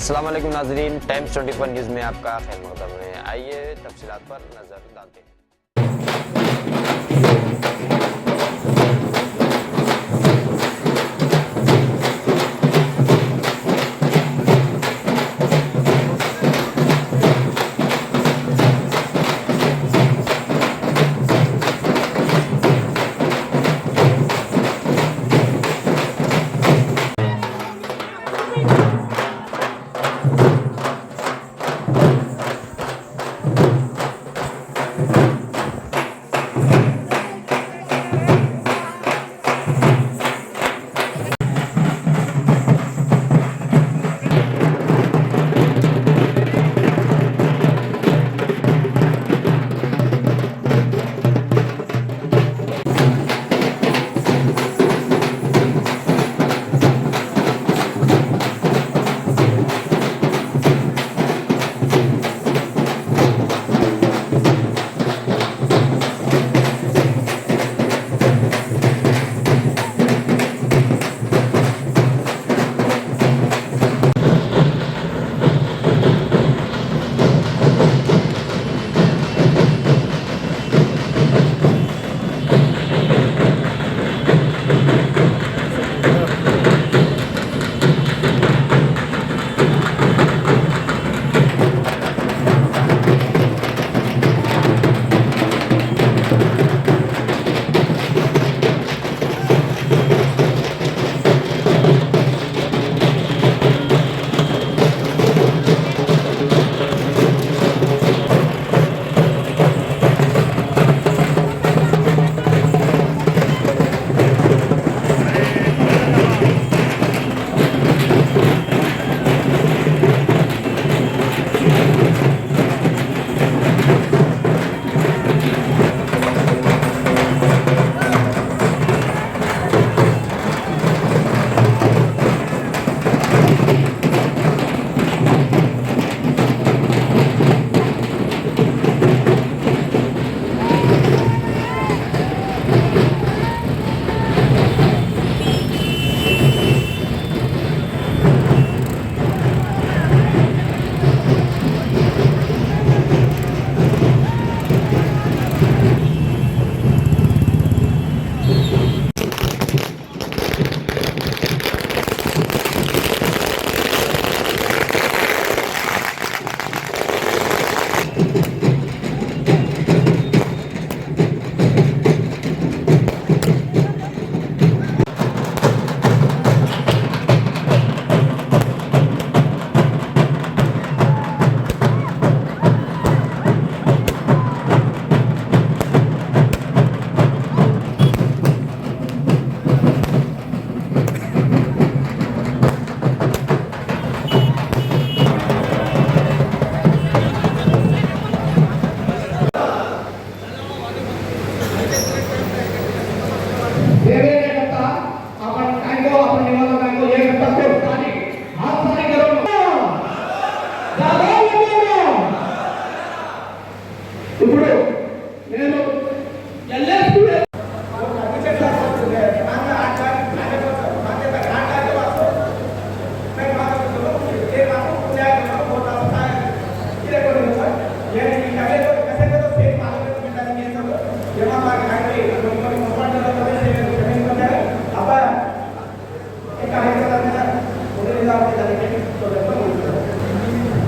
अस्सलाम वालेकुम नाजरीन टाइम्स 24 न्यूज़ में आपका खैर मकदम है आइए तफसीत पर नज़र डालते हैं।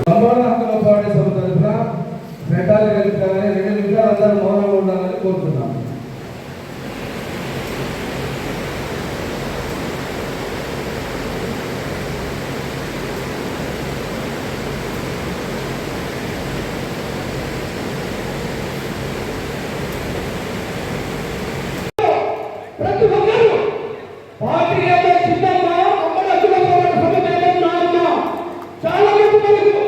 సమాన హక్కుల పోరాడే సభ తరఫున మెటాలిక్ రెండు నిమిషాలు అందరూ మౌనంగా ఉండాలని కోరుతున్నాం. Thank you.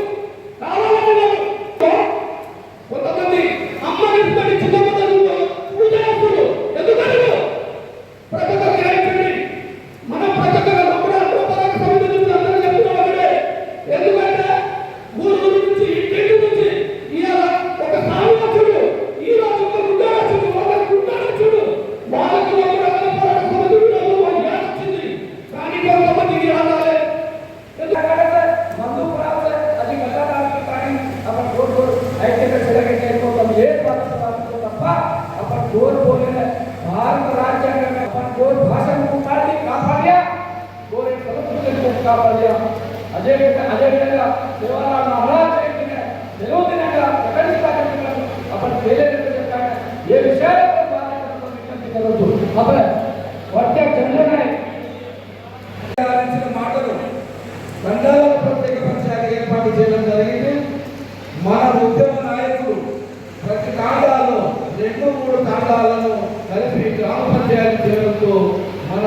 మాటలు తండాల ప్రత్యేక పంచాయతీ ఏర్పాటు చేయడం జరిగింది మన ఉద్యమ నాయకులు ప్రతి తాండాల్లో రెండు మూడు తాండాలను కలిపి గ్రామ పంచాయతీ చేయడంతో మన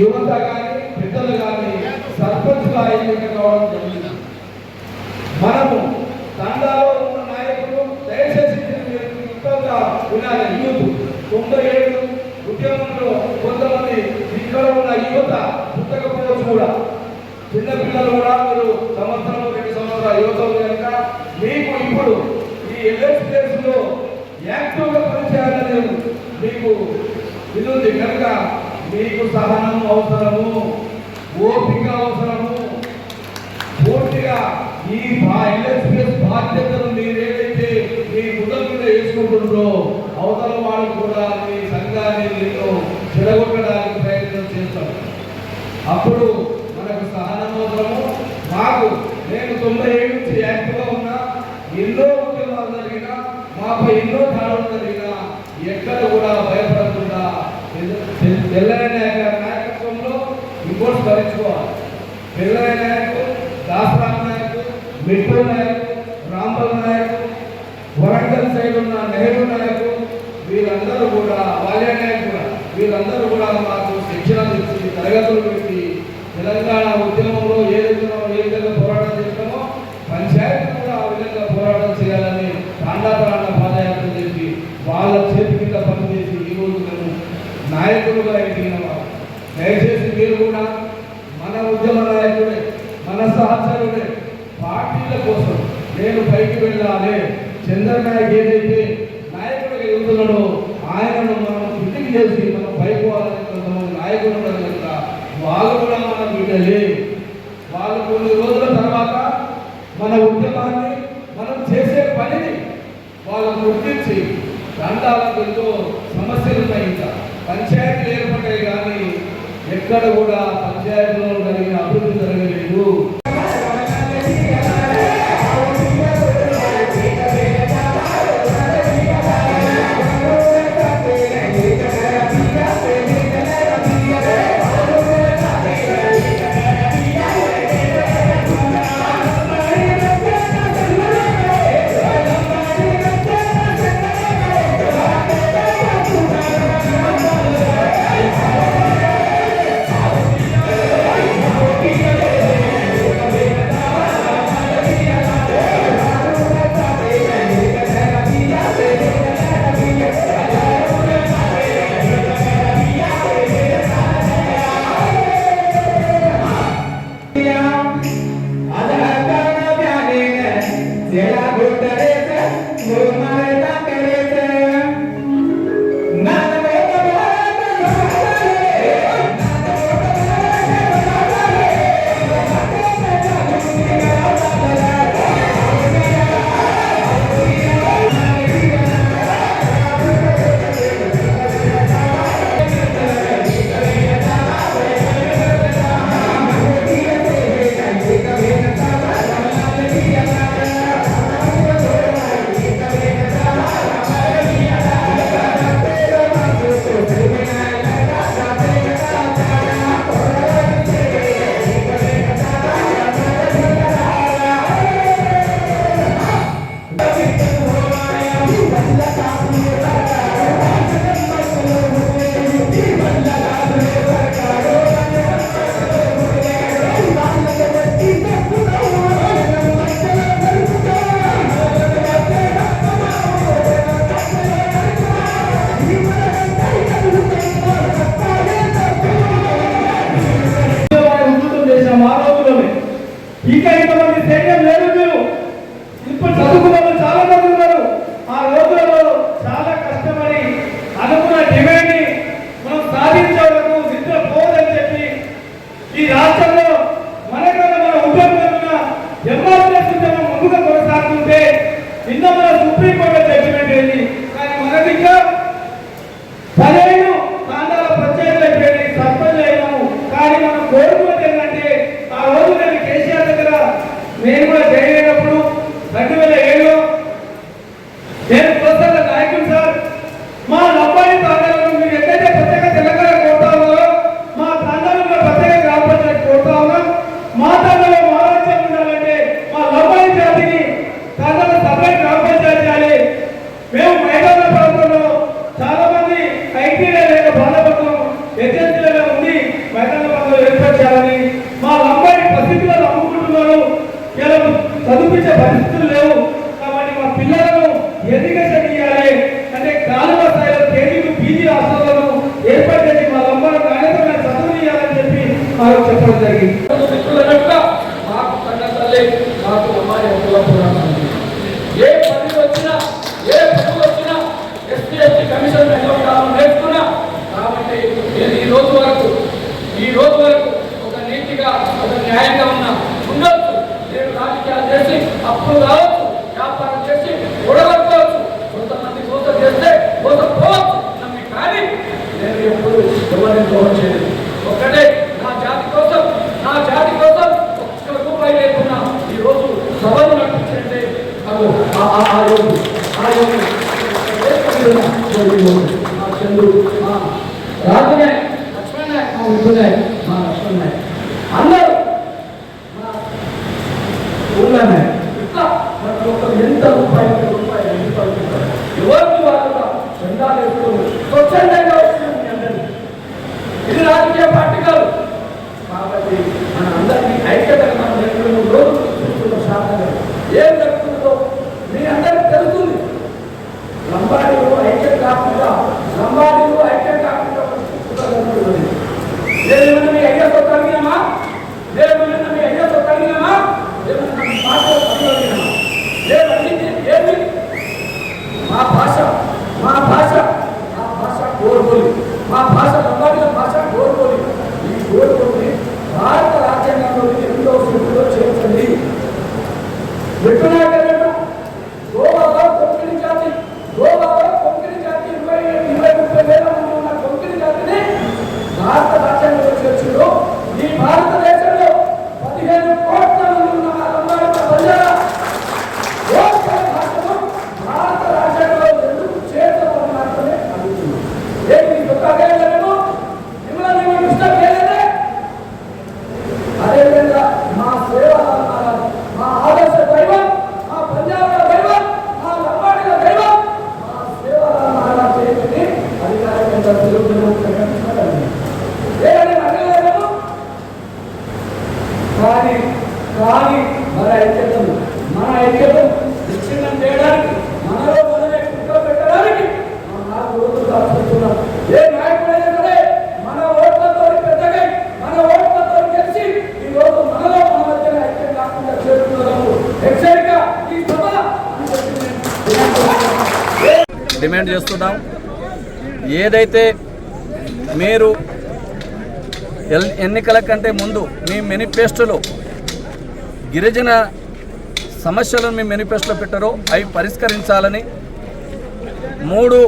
యువత కానీ పెద్దలు కానీ సర్పంచ్గా ఎన్నిక కావడం జరిగింది. మనము తండాలో ఉన్న నాయకులు దయచేసి మీరు వినాలి యూత్ తొంభై ఏడు ఉద్యమంలో కొంతమంది ఇక్కడ ఉన్న యువత పుట్టకపోవచ్చు కూడా. చిన్నపిల్లలు కూడా మీరు సంవత్సరం రెండు సంవత్సరాల యువత కనుక మీకు ఇప్పుడు ఈ ఎల్ఎస్ యాక్టివ్గా పనిచేయాలని మీకు ఇది కనుక మీకు సహనం అవసరము ఓపిక అవసరము పూర్తిగా ఈ ఎల్ఎస్పీఎస్ బాధ్యతను మీరేదైతే మీ ముద్దల మీద వేసుకుంటుందో అవతల వాళ్ళు కూడా మీ సంఘాన్ని మీరు చెడగొట్టడానికి ప్రయత్నం చేస్తాం అప్పుడు మనకు సహనం అవసరము. మాకు నేను తొంభై ఏడు నుంచి యాక్టివ్గా ఉన్నా ఎన్నో ఉద్యమాలు జరిగినా మాపై ఎన్నో దాడులు జరిగినా ఎక్కడ కూడా భయపడకుండా తెల్లైన నాయకత్వంలో ఇంకోటి భరించుకోవాలి తెల్లైన నాయకు నాయక్ నాయకు రాంబల్ నాయక్ వరంగల్ సైడ్ ఉన్న నెహ్రూ నాయక్ వీళ్ళందరూ కూడా వాల్య నాయక్ కూడా వీళ్ళందరూ కూడా మాకు శిక్షణ తెచ్చి తరగతులు పెట్టి తెలంగాణ ఉద్యమంలో ఏ విధంగా ఏ విధంగా పోరాటం చేస్తామో పంచాయతీ కూడా ఆ విధంగా పోరాటం చేయాలని ప్రాండాపరాణ పాదయాత్ర చేసి వాళ్ళ చేతి కింద పనిచేసి ఈరోజు మేము నాయకులుగా ఎదిగిన వారు. దయచేసి మీరు కూడా మన ఉద్యమ నాయకుడే మన సహచరుడే పార్టీల కోసం నేను పైకి వెళ్ళాలి. చంద్రనాయక్ ఏదైతే నాయకుడు ఎదుగుతున్నాడో ఆయనను మనం ఇంటికి చేసి మనం పైకి నాయకులు కనుక వాళ్ళు కూడా మన బిడ్డలే. వాళ్ళు కొన్ని రోజుల తర్వాత మన ఉద్యమాన్ని మనం చేసే పనిని వాళ్ళు గుర్తించి దండాలకు ఎంతో సమస్యలు ఉన్నాయి పంచాయతీలు ఏర్పడ్డాయి కానీ ఎక్కడ కూడా పంచాయతీలో జరిగిన అభివృద్ధి జరగలేదు. Amen. ఎజెంట్లు ఈ రోజు వరకు ఒక నీతిగా ఒక న్యాయంగా ఉన్న ఉండొచ్చు. నేను రాజకీయాలు చేసి అప్పులు రావచ్చు వ్యాపారం చేసి గొడవడుకోవచ్చు కొంతమంది మోసం చేస్తే మోసం పోవచ్చు నమ్మి కానీ నేను ఎప్పుడు ఎవరిని ద్రోహం చేయలేదు ఒక్కటే నా జాతి కోసం నా జాతి కోసం ఒక్క రూపాయి లేకున్నా ఈరోజు రోజు నడిపించండి. నడిపించంటే ఆ ఆ- ఆ రోజు ఆ రోజు. ఏ రాజునే కానీ కానీ మన ఐక్యతను మన ఐక్యతను విచ్ఛిన్నం చేయడానికి మనలో మనమే కుట్ర పెట్టడానికి మన నాలుగు రోజులు దాచుకుంటున్నాం ఏ నాయకుడైనా సరే మన ఓట్లతో పెద్దగా మన ఓట్లతో గెలిచి ఈ రోజు మనలో మన మధ్యన ఐక్యం కాకుండా చేస్తున్నాము హెచ్చరిక ఈ సభ డిమాండ్ చేస్తున్నాం. ఏదైతే మీరు ఎన్నికల కంటే ముందు మీ మేనిఫెస్టోలో గిరిజన సమస్యలను మీ మేనిఫెస్టోలో పెట్టారో అవి పరిష్కరించాలని మూడు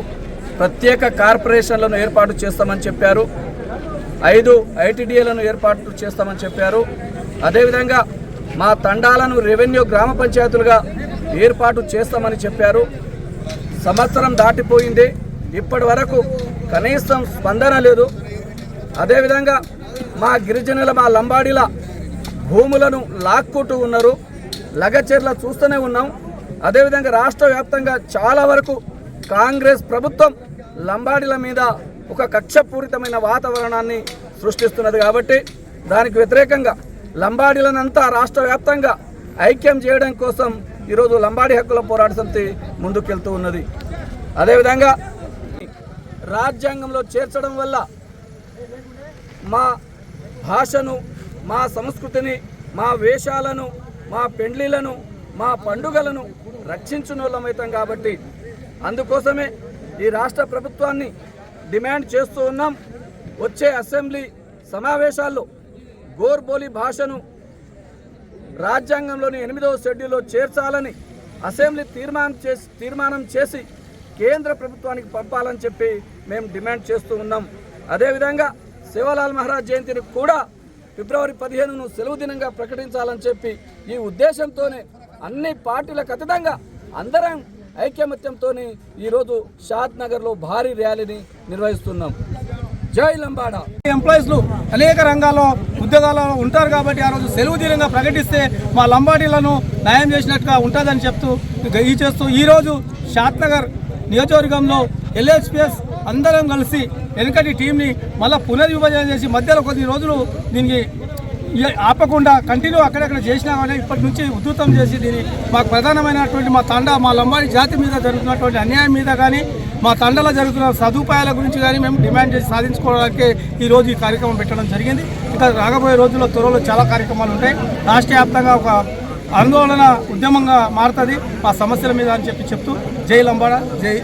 ప్రత్యేక కార్పొరేషన్లను ఏర్పాటు చేస్తామని చెప్పారు. ఐదు ఐటీడీఏలను ఏర్పాటు చేస్తామని చెప్పారు. అదేవిధంగా మా తండాలను రెవెన్యూ గ్రామ పంచాయతీలుగా ఏర్పాటు చేస్తామని చెప్పారు. సంవత్సరం దాటిపోయింది. ఇప్పటి వరకు కనీసం స్పందన లేదు. అదేవిధంగా మా గిరిజనుల మా లంబాడీల భూములను లాక్కుంటూ ఉన్నారు. లగచర్ల చూస్తూనే ఉన్నాం. అదేవిధంగా రాష్ట్ర వ్యాప్తంగా చాలా వరకు కాంగ్రెస్ ప్రభుత్వం లంబాడీల మీద ఒక కక్షపూరితమైన వాతావరణాన్ని సృష్టిస్తున్నది కాబట్టి దానికి వ్యతిరేకంగా లంబాడీలనంతా రాష్ట్ర వ్యాప్తంగా ఐక్యం చేయడం కోసం ఈరోజు లంబాడీ హక్కుల పోరాట సమితి ముందుకెళ్తూ ఉన్నది. అదేవిధంగా రాజ్యాంగంలో చేర్చడం వల్ల మా భాషను మా సంస్కృతిని మా వేషాలను మా పెండ్లీలను మా పండుగలను రక్షించునోళ్ళమవుతాం కాబట్టి అందుకోసమే ఈ రాష్ట్ర ప్రభుత్వాన్ని డిమాండ్ చేస్తూ ఉన్నాం. వచ్చే అసెంబ్లీ సమావేశాల్లో గోర్బోలి భాషను రాజ్యాంగంలోని ఎనిమిదవ షెడ్యూల్లో చేర్చాలని అసెంబ్లీ తీర్మానం చేసి తీర్మానం చేసి కేంద్ర ప్రభుత్వానికి పంపాలని చెప్పి మేము డిమాండ్ చేస్తూ ఉన్నాం. అదేవిధంగా శివలాల్ మహారాజ్ జయంతిని కూడా ఫిబ్రవరి పదిహేనును సెలవు దినంగా ప్రకటించాలని చెప్పి ఈ ఉద్దేశంతోనే అన్ని పార్టీలకు అతీతంగా అందరం ఐక్యమత్యంతో ఈరోజు షాద్ నగర్లో భారీ ర్యాలీని నిర్వహిస్తున్నాం. జై లంబాడా. ఎంప్లాయీస్లు అనేక రంగాల్లో ఉద్యోగాల్లో ఉంటారు కాబట్టి ఆ రోజు సెలవు దినంగా ప్రకటిస్తే మా లంబాడీలను న్యాయం చేసినట్టుగా ఉంటుందని చెప్తూ ఈ చేస్తూ ఈరోజు షాద్నగర్ నియోజకవర్గంలో ఎల్హెచ్పిఎస్ అందరం కలిసి వెనకటి టీంని మళ్ళీ పునర్విభజన చేసి మధ్యలో కొద్ది రోజులు దీనికి ఆపకుండా కంటిన్యూ అక్కడక్కడ చేసినా కానీ ఇప్పటి నుంచి ఉధృతం చేసి దీన్ని మాకు ప్రధానమైనటువంటి మా తండ మా లంబాడి జాతి మీద జరుగుతున్నటువంటి అన్యాయం మీద కానీ మా తండలో జరుగుతున్న సదుపాయాల గురించి కానీ మేము డిమాండ్ చేసి సాధించుకోవడానికి ఈరోజు ఈ కార్యక్రమం పెట్టడం జరిగింది. ఇంకా రాబోయే రోజుల్లో త్వరలో చాలా కార్యక్రమాలు ఉంటాయి. రాష్ట్ర వ్యాప్తంగా ఒక ఆందోళన ఉద్యమంగా మారుతుంది. మా సమస్యల మీద అని చెప్పి చెప్తూ జై లంబాడ జై